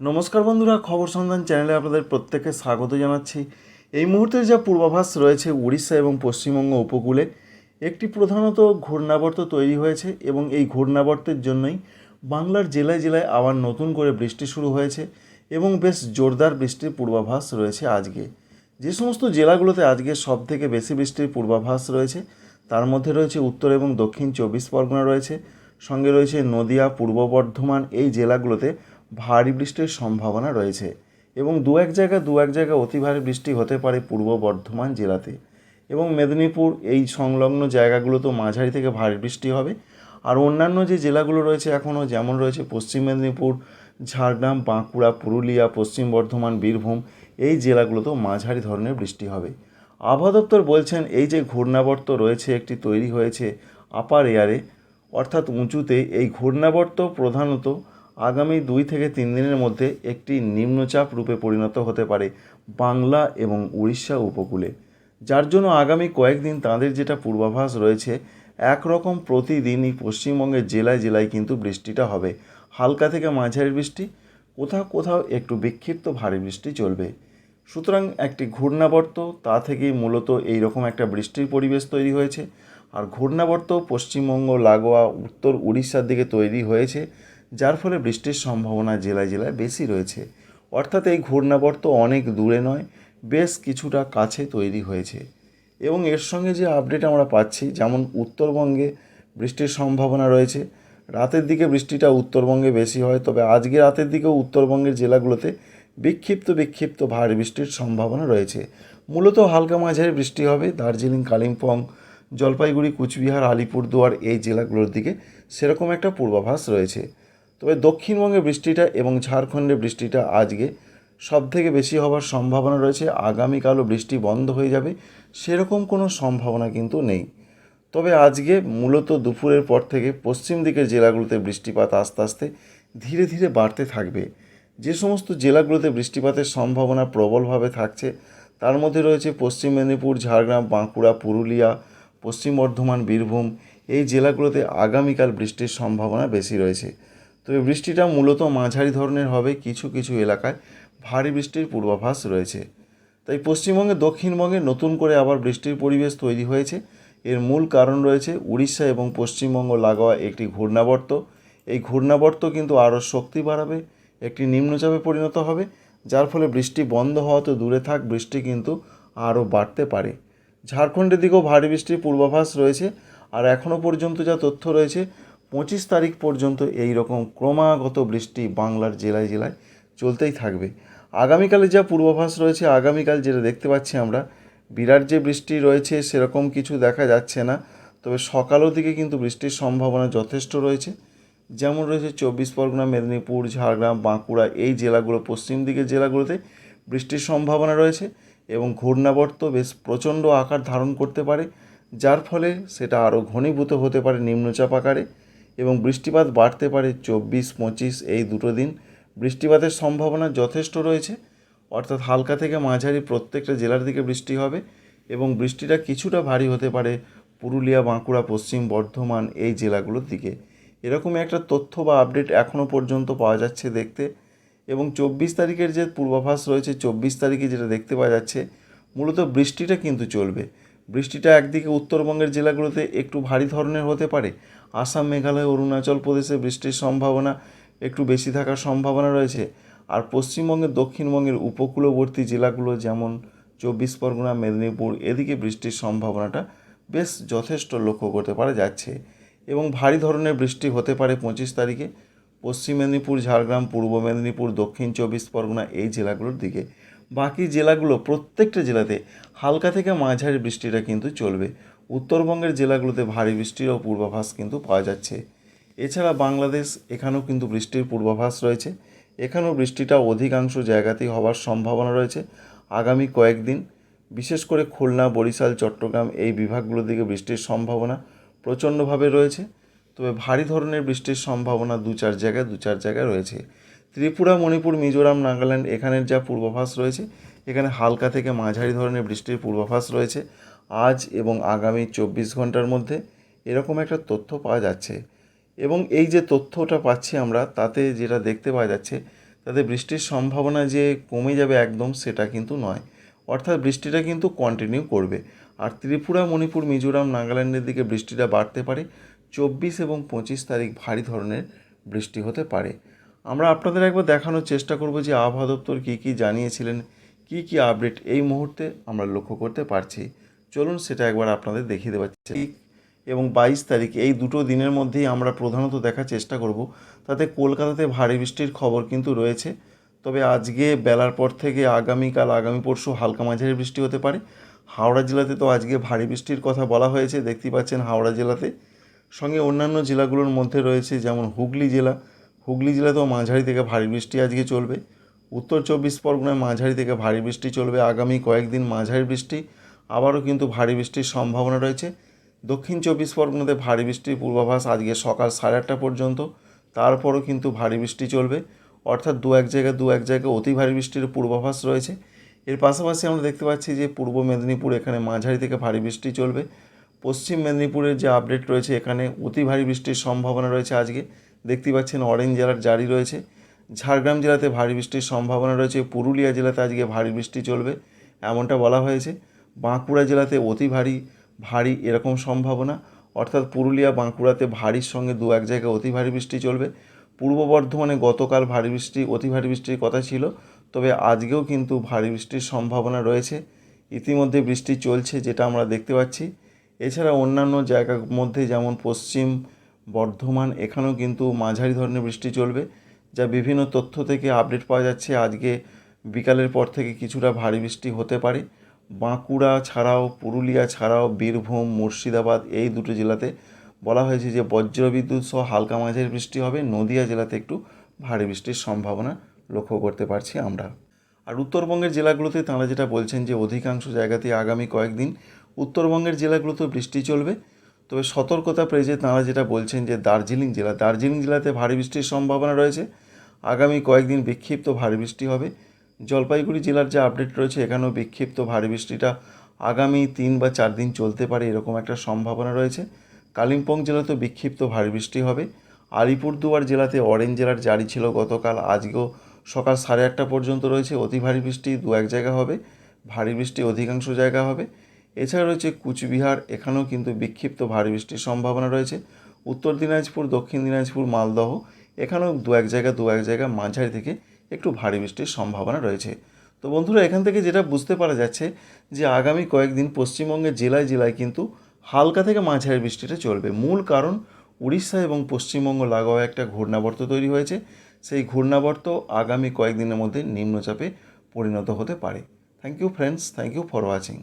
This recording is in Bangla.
নমস্কার বন্ধুরা, খবর সন্ধান চ্যানেলে আপনাদের প্রত্যেককে স্বাগত জানাচ্ছি। এই মুহূর্তে যা পূর্বাভাস রয়েছে উড়িষ্যা এবং পশ্চিমবঙ্গ উপকূলে, একটি প্রধানত ঘূর্ণাবর্ত তৈরি হয়েছে এবং এই ঘূর্ণাবর্তের জন্যই বাংলার জেলায় জেলায় আবার নতুন করে বৃষ্টি শুরু হয়েছে এবং বেশ জোরদার বৃষ্টির পূর্বাভাস রয়েছে আজকে। যে সমস্ত জেলাগুলোতে আজকে সব থেকে বেশি বৃষ্টির পূর্বাভাস রয়েছে, তার মধ্যে রয়েছে উত্তর এবং দক্ষিণ চব্বিশ পরগনা রয়েছে, সঙ্গে রয়েছে নদিয়া, পূর্ব বর্ধমান, এই জেলাগুলোতে ভারী বৃষ্টির সম্ভাবনা রয়েছে এবং দু এক জায়গা দু এক জায়গা অতি ভারী বৃষ্টি হতে পারে পূর্ব বর্ধমান জেলাতে। এবং মেদিনীপুর এই সংলগ্ন জায়গাগুলোতেও মাঝারি থেকে ভারী বৃষ্টি হবে। আর অন্যান্য যে জেলাগুলো রয়েছে এখনও যেমন রয়েছে পশ্চিম মেদিনীপুর, ঝাড়গ্রাম, বাঁকুড়া, পুরুলিয়া, পশ্চিম বর্ধমান, বীরভূম, এই জেলাগুলোতেও মাঝারি ধরনের বৃষ্টি হবে। আবহাওয়া দপ্তর বলছেন এই যে ঘূর্ণাবর্ত রয়েছে, একটি তৈরি হয়েছে আপার এয়ারে, অর্থাৎ উঁচুতে, এই ঘূর্ণাবর্ত প্রধানত আগামী দুই থেকে তিন দিনের মধ্যে একটি নিম্নচাপ রূপে পরিণত হতে পারে বাংলা এবং উড়িষ্যা উপকূলে। যার জন্য আগামী কয়েকদিন তাদের যেটা পূর্বাভাস রয়েছে, একরকম প্রতিদিনই পশ্চিমবঙ্গের জেলায় জেলায় কিন্তু বৃষ্টিটা হবে। হালকা থেকে মাঝারি বৃষ্টি, কোথাও কোথাও একটু বিক্ষিপ্ত ভারী বৃষ্টি চলবে। সুতরাং একটি ঘূর্ণাবর্ত, তা থেকেই মূলত এই রকম একটা বৃষ্টির পরিবেশ তৈরি হয়েছে। আর ঘূর্ণাবর্ত পশ্চিমবঙ্গ, লাগোয়া, উত্তর উড়িষ্যার দিকে তৈরি হয়েছে। যার ফলে বৃষ্টির সম্ভাবনা জেলায় জেলায় বেশি রয়েছে। অর্থাৎ এই ঘূর্ণাবর্ত অনেক দূরে নয়, বেশ কিছুটা কাছে তৈরি হয়েছে। এবং এর সঙ্গে যে আপডেট আমরা পাচ্ছি, যেমন উত্তরবঙ্গে বৃষ্টির সম্ভাবনা রয়েছে। রাতের দিকে বৃষ্টিটা উত্তরবঙ্গে বেশি হয়, তবে আজকে রাতের দিকেও উত্তরবঙ্গের জেলাগুলোতে বিক্ষিপ্ত বিক্ষিপ্ত ভারী বৃষ্টির সম্ভাবনা রয়েছে। মূলত হালকা মাঝারি বৃষ্টি হবে দার্জিলিং, কালিম্পং, জলপাইগুড়ি, কুচবিহার, আলিপুরদুয়ার এই জেলাগুলোর দিকে সেরকম একটা পূর্বাভাস রয়েছে। তবে দক্ষিণবঙ্গে বৃষ্টিটা এবং ঝাড়খণ্ডে বৃষ্টিটা আজকে সব থেকে বেশি হওয়ার সম্ভাবনা রয়েছে। আগামীকালও বৃষ্টি বন্ধ হয়ে যাবে, সেরকম কোনো সম্ভাবনা কিন্তু নেই। তবে আজকে মূলত দুপুরের পর থেকে পশ্চিম দিকের জেলাগুলোতে বৃষ্টিপাত আস্তে আস্তে ধীরে ধীরে বাড়তে থাকবে। যে সমস্ত জেলাগুলোতে বৃষ্টিপাতের সম্ভাবনা প্রবলভাবে থাকছে, তার মধ্যে রয়েছে পশ্চিম মেদিনীপুর, ঝাড়গ্রাম, বাঁকুড়া, পুরুলিয়া, পশ্চিম বর্ধমান, বীরভূম। এই জেলাগুলোতে আগামীকাল বৃষ্টির সম্ভাবনা বেশি রয়েছে। তবে বৃষ্টিটা মূলত মাঝারি ধরনের হবে কিছু কিছু এলাকায় ভারী বৃষ্টির পূর্বাভাস রয়েছে। তাই পশ্চিমবঙ্গে, দক্ষিণবঙ্গে নতুন করে আবার বৃষ্টির পরিবেশ তৈরি হয়েছে। এর মূল কারণ রয়েছে উড়িষ্যা এবং পশ্চিমবঙ্গ লাগোয়া একটি ঘূর্ণাবর্ত। এই ঘূর্ণাবর্ত কিন্তু আরও শক্তি বাড়াবে, একটি নিম্নচাপে পরিণত হবে, যার ফলে বৃষ্টি বন্ধ হওয়া তো দূরে থাক, বৃষ্টি কিন্তু আরও বাড়তে পারে। ঝাড়খণ্ডের দিকেও ভারী বৃষ্টির পূর্বাভাস রয়েছে, আর এখনও পর্যন্ত যা তথ্য রয়েছে পঁচিশ তারিখ পর্যন্ত এই রকম ক্রমাগত বৃষ্টি বাংলার জেলায় জেলায় চলতেই থাকবে। আগামীকালে যা পূর্বাভাস রয়েছে, আগামীকাল যেটা দেখতে পাচ্ছি আমরা, বিরাট যে বৃষ্টি রয়েছে সেরকম কিছু দেখা যাচ্ছে না। তবে সকালের দিকে কিন্তু বৃষ্টির সম্ভাবনা যথেষ্ট রয়েছে। যেমন রয়েছে চব্বিশ পরগনা, মেদিনীপুর, ঝাড়গ্রাম, বাঁকুড়া এই জেলাগুলো, পশ্চিম দিকের জেলাগুলোতে বৃষ্টির সম্ভাবনা রয়েছে এবং ঘূর্ণাবর্ত বেশ প্রচণ্ড আকার ধারণ করতে পারে, যার ফলে সেটা আরও ঘনীভূত হতে পারে নিম্নচাপ আকারে। এবং বৃষ্টিপাত বাড়তে পারে চব্বিশ, পঁচিশ এই দুটো দিন। বৃষ্টিপাতের সম্ভাবনা যথেষ্ট রয়েছে। অর্থাৎ হালকা থেকে মাঝারি প্রত্যেকটা জেলার দিকে বৃষ্টি হবে এবং বৃষ্টিটা কিছুটা ভারী হতে পারে পুরুলিয়া, বাঁকুড়া, পশ্চিম বর্ধমান এই জেলাগুলোর দিকে। এরকমই একটা তথ্য বা আপডেট এখনও পর্যন্ত পাওয়া যাচ্ছে দেখতে এবং চব্বিশ তারিখের যে পূর্বাভাস রয়েছে, চব্বিশ তারিখে যেটা দেখতে পাওয়া যাচ্ছে, মূলত বৃষ্টিটা কিন্তু চলবে। বৃষ্টিটা একদিকে উত্তরবঙ্গের জেলাগুলোতে একটু ভারী ধরনের হতে পারে আসাম, মেঘালয়, অরুণাচল প্রদেশে বৃষ্টির সম্ভাবনা একটু বেশি থাকার সম্ভাবনা রয়েছে। আর পশ্চিমবঙ্গের, দক্ষিণবঙ্গের উপকূলবর্তী জেলাগুলো যেমন চব্বিশ পরগনা, মেদিনীপুর, এদিকে বৃষ্টির সম্ভাবনাটা বেশ যথেষ্ট লক্ষ্য করতে পারা যাচ্ছে। এবং ভারী ধরনের বৃষ্টি হতে পারে পঁচিশ তারিখে। পশ্চিম মেদিনীপুর, ঝাড়গ্রাম, পূর্ব মেদিনীপুর, দক্ষিণ চব্বিশ পরগনা এই জেলাগুলোর দিকে। বাকি জেলাগুলো, প্রত্যেকটা জেলাতে হালকা থেকে মাঝারি বৃষ্টিটা কিন্তু চলবে। উত্তরবঙ্গের জেলাগুলোতে ভারী বৃষ্টিরও পূর্বাভাস কিন্তু পাওয়া যাচ্ছে। এছাড়া বাংলাদেশ, এখানেও কিন্তু বৃষ্টির পূর্বাভাস রয়েছে। এখানেও বৃষ্টিটা অধিকাংশ জায়গাতেই হওয়ার সম্ভাবনা রয়েছে আগামী কয়েকদিন। বিশেষ করে খুলনা, বরিশাল, চট্টগ্রাম এই বিভাগগুলোর দিকে বৃষ্টির সম্ভাবনা প্রচণ্ডভাবে রয়েছে। তবে ভারী ধরনের বৃষ্টির সম্ভাবনা দু চার জায়গায়, দু চার জায়গায় রয়েছে। ত্রিপুরা, মণিপুর, মিজোরাম, নাগাল্যান্ড এখানের যা পূর্বাভাস রয়েছে, এখানে হালকা থেকে মাঝারি ধরনের বৃষ্টির পূর্বাভাস রয়েছে। আজ এবং আগামী চব্বিশ ঘণ্টার মধ্যে এরকম একটা তথ্য পাওয়া যাচ্ছে। এবং এই যে তথ্যটা পাচ্ছি আমরা, তাতে যেটা দেখতে পাওয়া যাচ্ছে, তাতে বৃষ্টির সম্ভাবনা যে কমে যাবে একদম সেটা কিন্তু নয়। অর্থাৎ বৃষ্টিটা কিন্তু কন্টিনিউ করবে। আর ত্রিপুরা, মণিপুর, মিজোরাম, নাগাল্যান্ডের দিকে বৃষ্টিটা বাড়তে পারে। চব্বিশ এবং পঁচিশ তারিখ ভারী ধরনের বৃষ্টি হতে পারে। আমরা আপনাদের একবার দেখানোর চেষ্টা করব যে আবহাওয়া দপ্তর কী কী জানিয়েছিলেন, কী কী আপডেট এই মুহূর্তে আমরা লক্ষ্য করতে পারছি। চলুন সেটা একবার আপনাদের দেখিয়ে দেওয়া এবং বাইশ তারিখ এই দুটো দিনের মধ্যেই আমরা প্রধানত দেখার চেষ্টা করব। তাতে কলকাতাতে ভারী বৃষ্টির খবর কিন্তু রয়েছে। তবে আজকে বেলার পর থেকে আগামীকাল, আগামী পরশু হালকা মাঝারি বৃষ্টি হতে পারে। হাওড়া জেলাতে তো আজকে ভারী বৃষ্টির কথা বলা হয়েছে, দেখতেই পাচ্ছেন হাওড়া জেলাতে। সঙ্গে অন্যান্য জেলাগুলোর মধ্যে রয়েছে যেমন হুগলি জেলা। হুগলি জেলাতেও মাঝারি থেকে ভারী বৃষ্টি আজকে চলবে। উত্তর চব্বিশ পরগনায় মাঝারি থেকে ভারী বৃষ্টি চলবে। আগামী কয়েকদিন মাঝারি বৃষ্টি। আবারও কিন্তু ভারী বৃষ্টির সম্ভাবনা রয়েছে। দক্ষিণ চব্বিশ পরগনাতে ভারী বৃষ্টির পূর্বাভাস আজকে সকাল সাড়ে আটটা পর্যন্ত। তারপরও কিন্তু ভারী বৃষ্টি চলবে। অর্থাৎ দু এক জায়গায় দু এক জায়গায় অতি ভারী বৃষ্টির পূর্বাভাস রয়েছে। এর পাশাপাশি আমরা দেখতে পাচ্ছি যে পূর্ব মেদিনীপুর এখানে মাঝারি থেকে ভারী বৃষ্টি চলবে। পশ্চিম মেদিনীপুরের যে আপডেট রয়েছে, এখানে অতি ভারী বৃষ্টির সম্ভাবনা রয়েছে আজকে। দেখতেই পাচ্ছেন অরেঞ্জ জেলার জারি রয়েছে। ঝাড়গ্রাম জেলাতে ভারী বৃষ্টির সম্ভাবনা রয়েছে। পুরুলিয়া জেলাতে আজকে ভারী বৃষ্টি চলবে, এমনটা বলা হয়েছে। বাঁকুড়া জেলাতে অতি ভারী ভারী এরকম সম্ভাবনা। অর্থাৎ পুরুলিয়া, বাঁকুড়াতে ভারীর সঙ্গে দু এক জায়গায় অতি ভারী বৃষ্টি চলবে। পূর্ব বর্ধমানে গতকাল ভারী বৃষ্টি, অতি ভারী বৃষ্টির কথা ছিল, তবে আজকেও কিন্তু ভারী বৃষ্টির সম্ভাবনা রয়েছে। ইতিমধ্যে বৃষ্টি চলছে, যেটা আমরা দেখতে পাচ্ছি। এছাড়া অন্যান্য জায়গার মধ্যে যেমন পশ্চিম বর্ধমান, এখানেও কিন্তু মাঝারি ধরনের বৃষ্টি চলবে, যা বিভিন্ন তথ্য থেকে আপডেট পাওয়া যাচ্ছে। আজকে বিকালের পর থেকে কিছুটা ভারী বৃষ্টি হতে পারে। বাঁকুড়া ছাড়াও, পুরুলিয়া ছাড়াও, বীরভূম, মুর্শিদাবাদ এই দুটো জেলাতে বলা হয়েছে যে বজ্রবিদ্যুৎ সহ হালকা মাঝারি বৃষ্টি হবে। নদিয়া জেলাতে একটু ভারী বৃষ্টির সম্ভাবনা লক্ষ্য করতে পারছি আমরা। আর উত্তরবঙ্গের জেলাগুলোতে তাঁরা যেটা বলছেন যে অধিকাংশ জায়গাতেই আগামী কয়েকদিন উত্তরবঙ্গের জেলাগুলোতেও বৃষ্টি চলবে। তবে সতর্কতা পেয়েছে তাঁরা যেটা বলছেন যে দার্জিলিং জেলা, দার্জিলিং জেলাতে ভারী বৃষ্টির সম্ভাবনা রয়েছে। আগামী কয়েকদিন বিক্ষিপ্ত ভারী বৃষ্টি হবে। জলপাইগুড়ি জেলার যে আপডেট রয়েছে, এখানেও বিক্ষিপ্ত ভারী বৃষ্টিটা আগামী তিন বা চার দিন চলতে পারে এরকম একটা সম্ভাবনা রয়েছে। কালিম্পং জেলাতেও বিক্ষিপ্ত ভারী বৃষ্টি হবে। আলিপুরদুয়ার জেলাতে অরেঞ্জ জেলার জারি ছিল গতকাল, আজকেও সকাল সাড়ে আটটা পর্যন্ত রয়েছে। অতি ভারী বৃষ্টি দু এক জায়গা হবে, ভারী বৃষ্টি অধিকাংশ জায়গা হবে। এছাড়া রয়েছে কুচবিহার, এখানেও কিন্তু বিক্ষিপ্ত ভারী বৃষ্টির সম্ভাবনা রয়েছে। উত্তর দিনাজপুর, দক্ষিণ দিনাজপুর, মালদহ, এখানেও দু এক জায়গা, দু এক জায়গা মাঝারি থেকে একটু ভারী বৃষ্টির সম্ভাবনা রয়েছে। তো বন্ধুরা, এখান থেকে যেটা বুঝতে পারা যাচ্ছে যে আগামী কয়েকদিন পশ্চিমবঙ্গের জেলায় জেলায় কিন্তু হালকা থেকে মাঝারি বৃষ্টিটা চলবে। মূল কারণ উড়িষ্যা এবং পশ্চিমবঙ্গ লাগোয়া একটা ঘূর্ণাবর্ত তৈরি হয়েছে। সেই ঘূর্ণাবর্ত আগামী কয়েকদিনের মধ্যে নিম্নচাপে পরিণত হতে পারে। Thank you friends thank you for watching